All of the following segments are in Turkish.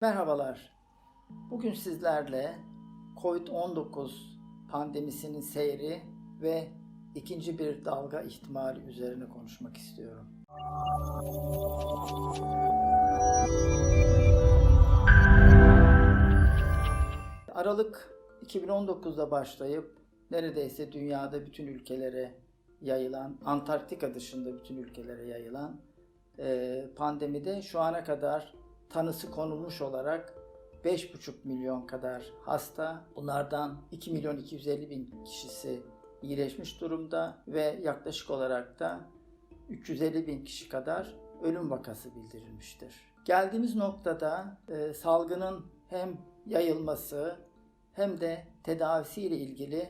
Merhabalar. Bugün sizlerle COVID-19 pandemisinin seyri ve ikinci bir dalga ihtimali üzerine konuşmak istiyorum. Aralık 2019'da başlayıp neredeyse dünyada bütün ülkelere yayılan, Antarktika dışında bütün ülkelere yayılan pandemide şu ana kadar tanısı konulmuş olarak 5,5 milyon kadar hasta, bunlardan 2 milyon 250 bin kişisi iyileşmiş durumda ve yaklaşık olarak da 350 bin kişi kadar ölüm vakası bildirilmiştir. Geldiğimiz noktada e, salgının hem yayılması hem de tedavisiyle ilgili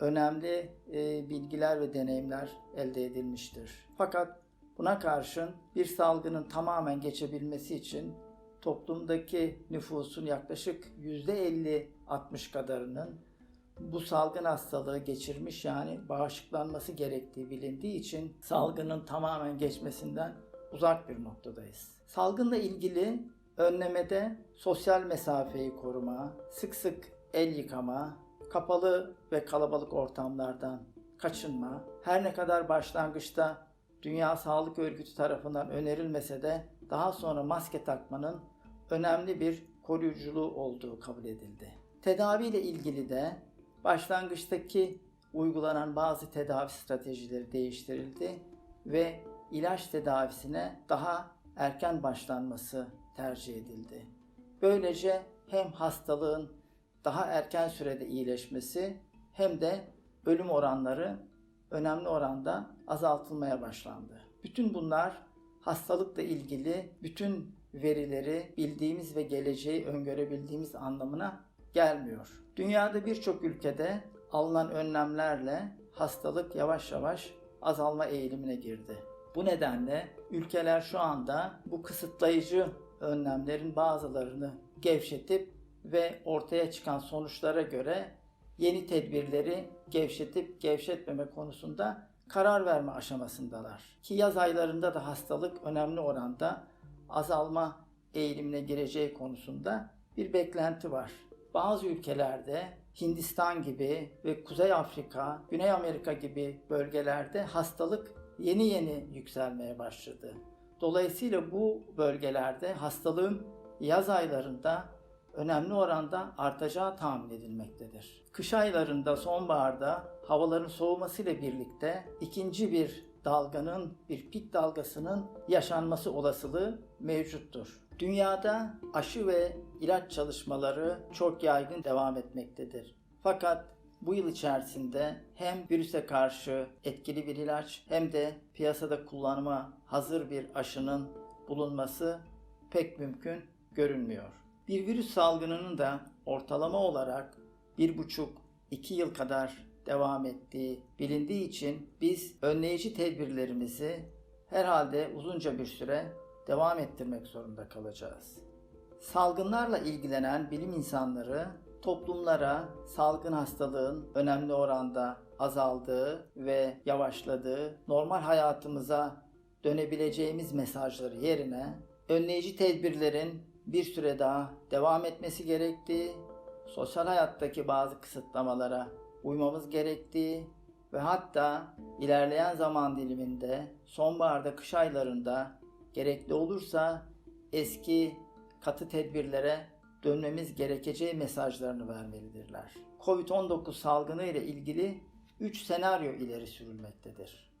önemli e, bilgiler ve deneyimler elde edilmiştir. Fakat buna karşın bir salgının tamamen geçebilmesi için toplumdaki nüfusun yaklaşık %50-60 kadarının bu salgın hastalığı geçirmiş yani bağışıklanması gerektiği bilindiği için salgının tamamen geçmesinden uzak bir noktadayız. Salgınla ilgili önlemede sosyal mesafeyi koruma, sık sık el yıkama, kapalı ve kalabalık ortamlardan kaçınma, her ne kadar başlangıçta Dünya Sağlık Örgütü tarafından önerilmese de daha sonra maske takmanın önemli bir koruyuculuğu olduğu kabul edildi. Tedavi ile ilgili de başlangıçtaki uygulanan bazı tedavi stratejileri değiştirildi ve ilaç tedavisine daha erken başlanması tercih edildi. Böylece hem hastalığın daha erken sürede iyileşmesi hem de ölüm oranları önemli oranda azaltılmaya başlandı. Bütün bunlar hastalıkla ilgili bütün verileri bildiğimiz ve geleceği öngörebildiğimiz anlamına gelmiyor. Dünyada birçok ülkede alınan önlemlerle hastalık yavaş yavaş azalma eğilimine girdi. Bu nedenle ülkeler şu anda bu kısıtlayıcı önlemlerin bazılarını gevşetip ve ortaya çıkan sonuçlara göre yeni tedbirleri gevşetip gevşetmeme konusunda karar verme aşamasındalar. Ki yaz aylarında da hastalık önemli oranda azalma eğilimine gireceği konusunda bir beklenti var. Bazı ülkelerde Hindistan gibi ve Kuzey Afrika, Güney Amerika gibi bölgelerde hastalık yeni yeni yükselmeye başladı. Dolayısıyla bu bölgelerde hastalığın yaz aylarında önemli oranda artacağı tahmin edilmektedir. Kış aylarında, sonbaharda havaların soğumasıyla birlikte ikinci bir dalganın, bir pik dalgasının yaşanması olasılığı mevcuttur. Dünyada aşı ve ilaç çalışmaları çok yaygın devam etmektedir. Fakat bu yıl içerisinde hem virüse karşı etkili bir ilaç hem de piyasada kullanıma hazır bir aşının bulunması pek mümkün görünmüyor. Bir virüs salgınının da ortalama olarak bir buçuk iki yıl kadar devam ettiği bilindiği için biz önleyici tedbirlerimizi herhalde uzunca bir süre devam ettirmek zorunda kalacağız. Salgınlarla ilgilenen bilim insanları toplumlara salgın hastalığın önemli oranda azaldığı ve yavaşladığı, normal hayatımıza dönebileceğimiz mesajları yerine önleyici tedbirlerin bir süre daha devam etmesi gerektiği, sosyal hayattaki bazı kısıtlamalara uymamız gerektiği ve hatta ilerleyen zaman diliminde sonbaharda kış aylarında gerekli olursa eski katı tedbirlere dönmemiz gerekeceği mesajlarını vermelidirler. Covid-19 salgını ile ilgili 3 senaryo ileri sürülmektedir.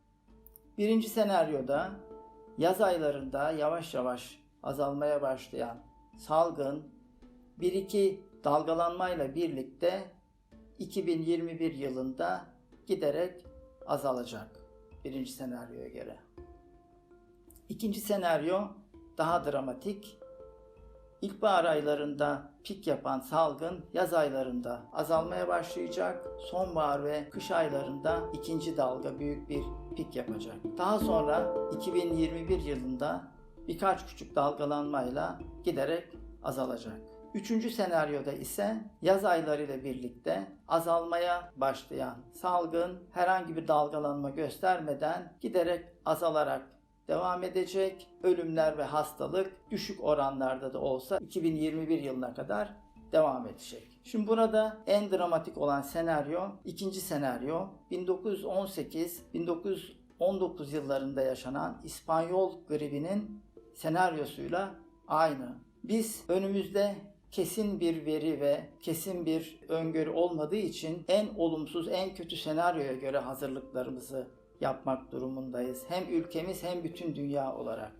Birinci senaryoda yaz aylarında yavaş yavaş azalmaya başlayan salgın 1-2 dalgalanmayla birlikte 2021 yılında giderek azalacak. Birinci senaryoya göre. İkinci senaryo daha dramatik. İlkbahar aylarında pik yapan salgın yaz aylarında azalmaya başlayacak. Sonbahar ve kış aylarında ikinci dalga büyük bir pik yapacak. Daha sonra 2021 yılında birkaç küçük dalgalanmayla giderek azalacak. Üçüncü senaryoda ise yaz aylarıyla birlikte azalmaya başlayan salgın herhangi bir dalgalanma göstermeden giderek azalarak devam edecek. Ölümler ve hastalık düşük oranlarda da olsa 2021 yılına kadar devam edecek. Şimdi burada en dramatik olan senaryo ikinci senaryo 1918-1919 yıllarında yaşanan İspanyol gribinin senaryosuyla aynı. Biz önümüzde kesin bir veri ve kesin bir öngörü olmadığı için en olumsuz, en kötü senaryoya göre hazırlıklarımızı yapmak durumundayız. Hem ülkemiz hem bütün dünya olarak.